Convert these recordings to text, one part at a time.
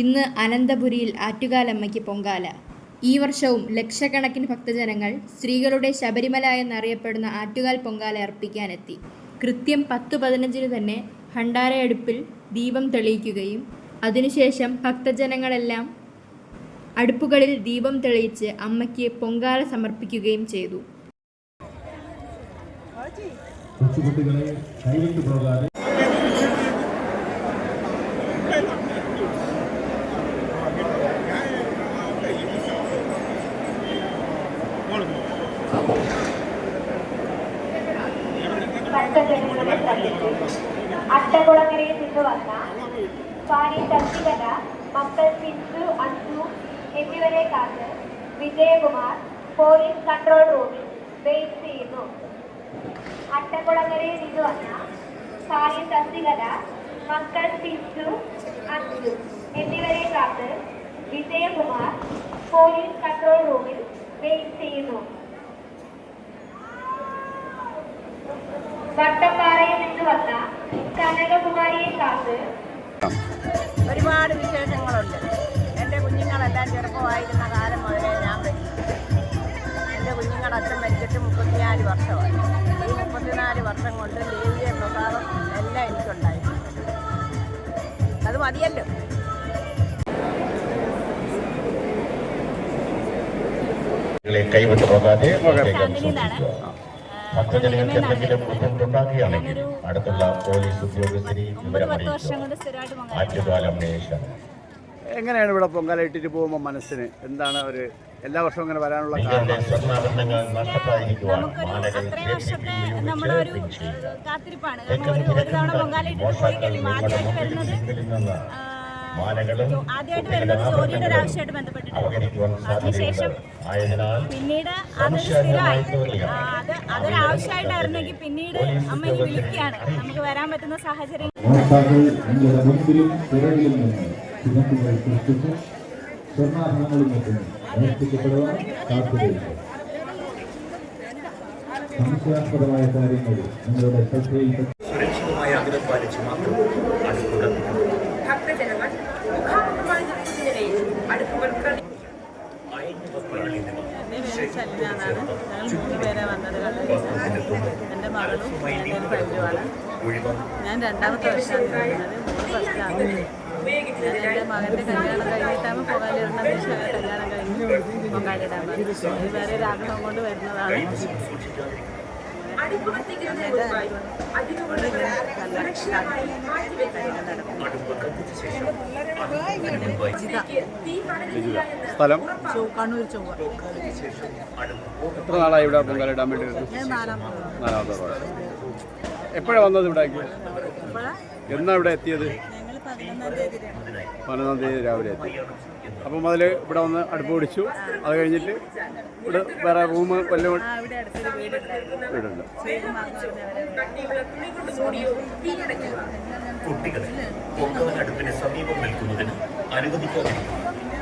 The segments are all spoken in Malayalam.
ഇന്ന് അനന്തപുരിയിൽ ആറ്റുകാലമ്മയ്ക്ക് പൊങ്കാല. ഈ വർഷവും ലക്ഷക്കണക്കിന് ഭക്തജനങ്ങൾ സ്ത്രീകളുടെ ശബരിമല എന്നറിയപ്പെടുന്ന ആറ്റുകാൽ പൊങ്കാല അർപ്പിക്കാനെത്തി. കൃത്യം പത്ത് പതിനഞ്ചിന് തന്നെ ഭണ്ഡാരയടുപ്പിൽ ദീപം തെളിയിക്കുകയും അതിനുശേഷം ഭക്തജനങ്ങളെല്ലാം അടുപ്പുകളിൽ ദീപം തെളിയിച്ച് അമ്മയ്ക്ക് പൊങ്കാല സമർപ്പിക്കുകയും ചെയ്തു. കൊച്ചുകുട്ടികളെ കൈവിട്ടു പോകാതെ ഭക്തജനങ്ങളുടെ ശ്രദ്ധിച്ചു അട്ടകുളങ്ങരയിൽ നിന്ന് വന്ന സ്വാരി ശശികല മക്കൾ സിന്ധു അഞ്ചു എന്നിവരെ കാത്ത് വിജയകുമാർ പോലീസ് കൺട്രോൾ റൂമിൽ വെയിറ്റ് ചെയ്യുന്നു അട്ടകുളങ്ങരയിൽ നിന്ന് വന്ന സ്വാരി ശശികല മക്കൾ സിന്ധു അഞ്ചു എന്നിവരെ കാത്ത് വിജയകുമാർ പോലീസ് കൺട്രോൾ റൂമിൽ വെയിറ്റ് ചെയ്യുന്നു വട്ടപ്പാറയിൽ നിന്ന് വന്ന കനകകുമാരിയെ കാത്ത് ഒരുപാട് വിശേഷങ്ങളുണ്ട്. എന്റെ കുഞ്ഞുങ്ങളെല്ലാം ചെറുപ്പമായിരുന്ന കാലം മുതലേ ഞാൻ മരിച്ചു. എന്റെ കുഞ്ഞുങ്ങളുടെ അച്ഛൻ മരിച്ചിട്ട് മുപ്പത്തിനാല് വർഷമായി. ഈ മുപ്പത്തിനാല് വർഷം കൊണ്ട് ദേവിയെ പ്രസാദം എല്ലാം എനിക്കുണ്ടായി. അത് മതിയല്ലോ. കൈവിട്ട് കൈവിട്ടു പോകാതെ സൂക്ഷിക്കുക ഭക്തജനങ്ങൾക്ക് എന്തെങ്കിലും ബുദ്ധിമുട്ടുണ്ടാകുകയാണെങ്കിൽ അടുത്തുള്ള പോലീസ് ഉദ്യോഗസ്ഥരെ വിവരമറിയിക്കുക ആറ്റുകാലമ്മയെ ക്ഷമ എങ്ങനെയാണ് ഇവിടെ പൊങ്കാലയിട്ടിട്ട് പോകുമ്പോൾ മനസ്സിന്? എന്താണ് ഒരു എല്ലാ വർഷവും ഇങ്ങനെ വരാനുള്ള നമ്മുടെ ഒരു കാത്തിരിപ്പാണ്. നമ്മൾ ഒരു തവണ പൊങ്കാലയിട്ട് പോയി കഴിയുമ്പോൾ ആദ്യമായിട്ട് വരുന്നത് ആദ്യമായിട്ട് വരുന്നത് ജോലിയുടെ ഒരു ആവശ്യമായിട്ട് ബന്ധപ്പെട്ടിട്ട് അവഗണിക്കുവാൻ അതിനുശേഷം പിന്നീട് അതൊരു സംശയകരമായി സ്ഥിരമായി അത് അതൊരു ആവശ്യമായിട്ടായിരുന്നെങ്കിൽ പിന്നീട് അമ്മ വിളിക്കുകയാണ്. നമുക്ക് വരാൻ പറ്റുന്ന സാഹചര്യം സ്വർണാഭരണങ്ങളും മറ്റും മോഷ്ടിക്കപ്പെടുവാൻ സാധ്യതയുണ്ട്. സംശയാസ്പദമായ കാര്യങ്ങൾ നിങ്ങളുടെ ശ്രദ്ധയിൽ സുരക്ഷിതമായ അകലം പാലിച്ച് മാത്രം ശലിന എന്നാണ് ഞങ്ങൾ മൂന്ന് എന്റെ മകളും എന്റെ ഒരു ഫ്രണ്ടുമാണ് ഞാൻ രണ്ടാമത്തെ വർഷമാണ് വരുന്നത്. മൂന്ന് ഫസ്റ്റാണ് ഞാൻ എന്റെ മകന്റെ കല്യാണം കഴിഞ്ഞിട്ടാണ് പൊങ്കാലിടണമെന്ന് വെച്ചാൽ കല്യാണം കഴിഞ്ഞ് പൊങ്കാലിടാൻ പറ്റും ഇത് വേറെ ഒരു ആഗ്രഹം കൊണ്ട് വരുന്നതാണ്. സ്ഥലം? ചൊവ്വ കണ്ണൂർ ചൊവ്വ എത്ര നാളായി ഇവിടെ പൊങ്കാല ഇടാൻ വേണ്ടി നാലാമത്തെ പ്രാവശ്യം എപ്പോഴാണ് വന്നത് ഇവിടേക്ക്? എന്നാ ഇവിടെ എത്തിയത്? പതിനൊന്നാം തീയതി രാവിലെ എത്തി. അപ്പം അതിൽ ഇവിടെ വന്ന് അടുപ്പ് പിടിച്ചു. അത് കഴിഞ്ഞിട്ട് ഇവിടെ വേറെ റൂം വല്ലതും വീടുണ്ട്. കുട്ടികളെ സമീപം നിൽക്കുന്നതിന്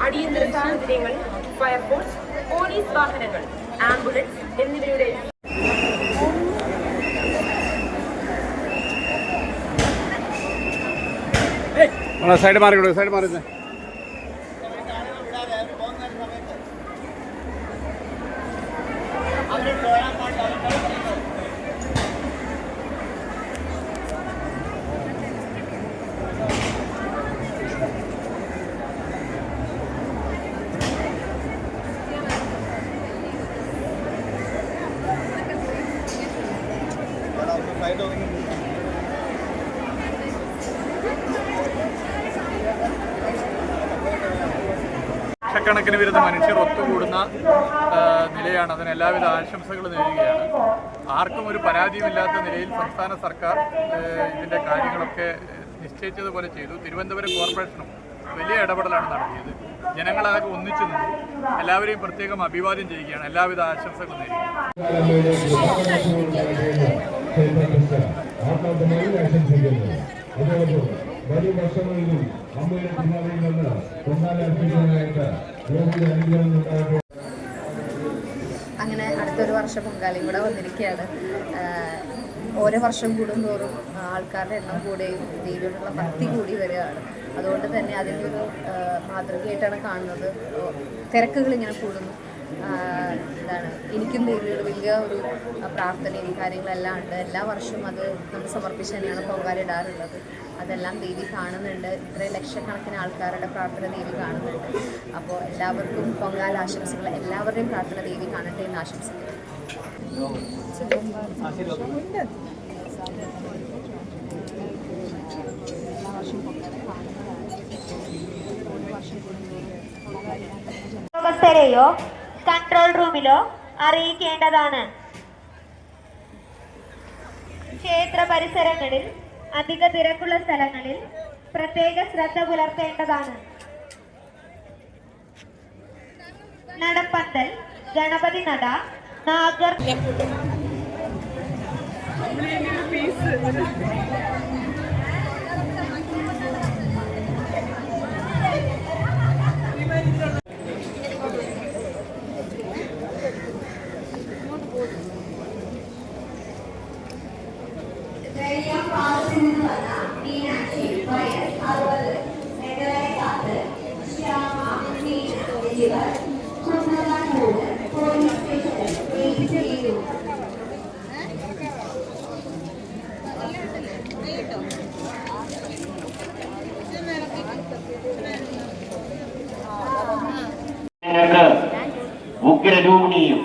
അടിയന്തര സാഹചര്യങ്ങളിൽ ഫയർഫോഴ്സ് പോലീസ് വാഹനങ്ങൾ ആംബുലൻസ് എന്നിവയുടെ அண்ணா சைடு மாறி கொடுங்க சைடு மாறுங்க I don't know. ലക്ഷക്കണക്കിന് വരുന്ന മനുഷ്യർ ഒത്തുകൂടുന്ന നിലയാണ്. അതിന് എല്ലാവിധ ആശംസകൾ നേരുകയാണ്. ആർക്കും ഒരു പരാതിയുമില്ലാത്ത നിലയിൽ സംസ്ഥാന സർക്കാർ ഇതിന്റെ കാര്യങ്ങളൊക്കെ നിശ്ചയിച്ചതുപോലെ ചെയ്തു. തിരുവനന്തപുരം കോർപ്പറേഷനും വലിയ ഇടപെടലാണ് നടത്തിയത്. ജനങ്ങളാകെ ഒന്നിച്ചു നിന്നു എല്ലാവരെയും പ്രത്യേകം അഭിവാദ്യം ചെയ്യുകയാണ്. എല്ലാവിധ ആശംസകളും നേരുകയാണ്. വലിയ വർഷങ്ങളിലും അമ്മയുടെ പിന്നാലയിൽ നിന്ന് പൊങ്കാല അങ്ങനെ അടുത്തൊരു വർഷം പൊങ്കാലയും കൂടെ വന്നിരിക്കുകയാണ്. ഓരോ വർഷം കൂടുന്തോറും ആൾക്കാരുടെ എണ്ണം കൂടുകയും ദേവിയോടുള്ള ഭക്തി കൂടി വരികയാണ്. അതുകൊണ്ട് തന്നെ അതിന്റെ ഒരു മാതൃകയായിട്ടാണ് കാണുന്നത്. തിരക്കുകൾ ഇങ്ങനെ കൂടുന്നു. എന്താണ് എനിക്കും ദേവിയോട് വലിയ ഒരു പ്രാർത്ഥനയും കാര്യങ്ങളെല്ലാം ഉണ്ട്. എല്ലാ വർഷവും അത് നമ്മൾ സമർപ്പിച്ച് തന്നെയാണ് പൊങ്കാലിടാറുള്ളത് അതെല്ലാം ദേവി കാണുന്നുണ്ട്. ഇത്രയും ലക്ഷക്കണക്കിന് ആൾക്കാരുടെ പ്രാർത്ഥന ദേവി കാണുന്നുണ്ട്. അപ്പോൾ എല്ലാവർക്കും പൊങ്കാല ആശംസകൾ. എല്ലാവരുടെയും പ്രാർത്ഥന ദേവി കാണട്ടെ എന്ന് ആശംസിക്കുന്നു. ഉദ്യോഗസ്ഥരെയോ കൺട്രോൾ റൂമിലോ അറിയിക്കേണ്ടതാണ്. ക്ഷേത്ര പരിസരങ്ങളിൽ അധിക തിരക്കുള്ള സ്ഥലങ്ങളിൽ പ്രത്യേക ശ്രദ്ധ പുലർത്തേണ്ടതാണ്. നടപ്പന്തൽ ഗണപതി നട നാഗർ നിങ്ങൾക്ക് ഉഗ്രരൂപിണിയും